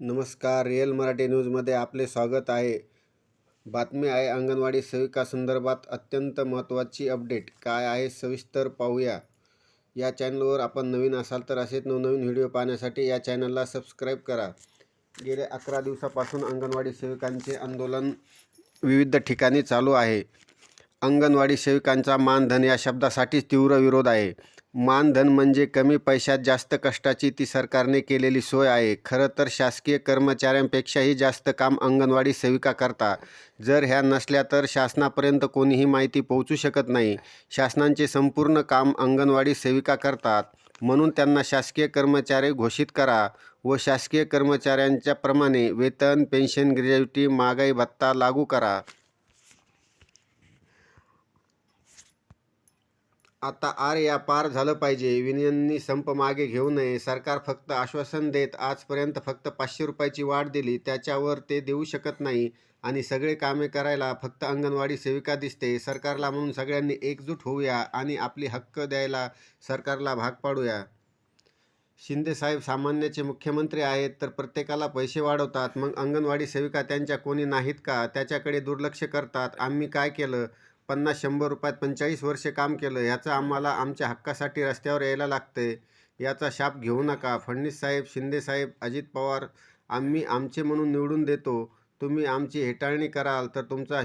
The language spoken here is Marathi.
नमस्कार रिअल मराठी न्यूजमध्ये आपले स्वागत आहे. बातमी आहे अंगणवाडी सेविका संदर्भात अत्यंत महत्त्वाची अपडेट. काय आहे सविस्तर पाहूया. या चॅनलवर आपण नवीन असाल तर असेच नवनवीन व्हिडिओ पाहण्यासाठी या चॅनलला सबस्क्राईब करा. गेल्या अकरा दिवसापासून अंगणवाडी सेविकांचे आंदोलन विविध ठिकाणी चालू आहे. अंगणवाडी सेविकांचा मानधन या शब्दासाठीच तीव्र विरोध आहे. मानधन म्हणजे कमी पैशात जास्त कष्टाची ती सरकारने केलेली सोय आहे. खरं तर शासकीय कर्मचाऱ्यांपेक्षाही जास्त काम अंगणवाडी सेविका करता. जर ह्या नसल्या तर शासनापर्यंत कोणीही माहिती पोहोचू शकत नाही. शासनाचे संपूर्ण काम अंगणवाडी सेविका करतात. म्हणून त्यांना शासकीय कर्मचारी घोषित करा व शासकीय कर्मचाऱ्यांच्या प्रमाणे वेतन पेन्शन ग्रॅज्युटी महागाई भत्ता लागू करा. आता आर या पार झालं पाहिजे. युनियननी संप मागे घेऊ नये. सरकार फक्त आश्वासन देत आजपर्यंत फक्त पाचशे रुपयाची वाढ दिली. त्याच्यावर ते देऊ शकत नाही. आणि सगळे कामे करायला फक्त अंगणवाडी सेविका दिसते. सरकारला म्हणून सगळ्यांनी एकजूट होऊया आणि आपली हक्क द्यायला सरकारला भाग पाडूया. शिंदेसाहेब सामान्याचे मुख्यमंत्री आहेत तर प्रत्येकाला पैसे वाढवतात. मग अंगणवाडी सेविका त्यांच्या कोणी नाहीत का? त्याच्याकडे दुर्लक्ष करतात. आम्ही काय केलं? पन्नास शंभर रुपयात पंचेचाळीस वर्षे काम केलं याचं आम्हाला आमच्या हक्कासाठी रस्त्यावर यायला लागतंय. याचा शाप घेऊ नका. फडणीस साहेब शिंदे साहेब अजित पवार आम्ही आमचे म्हणून निवडून देतो. तुम्ही आमची हेटाळणी कराल तर तुमचा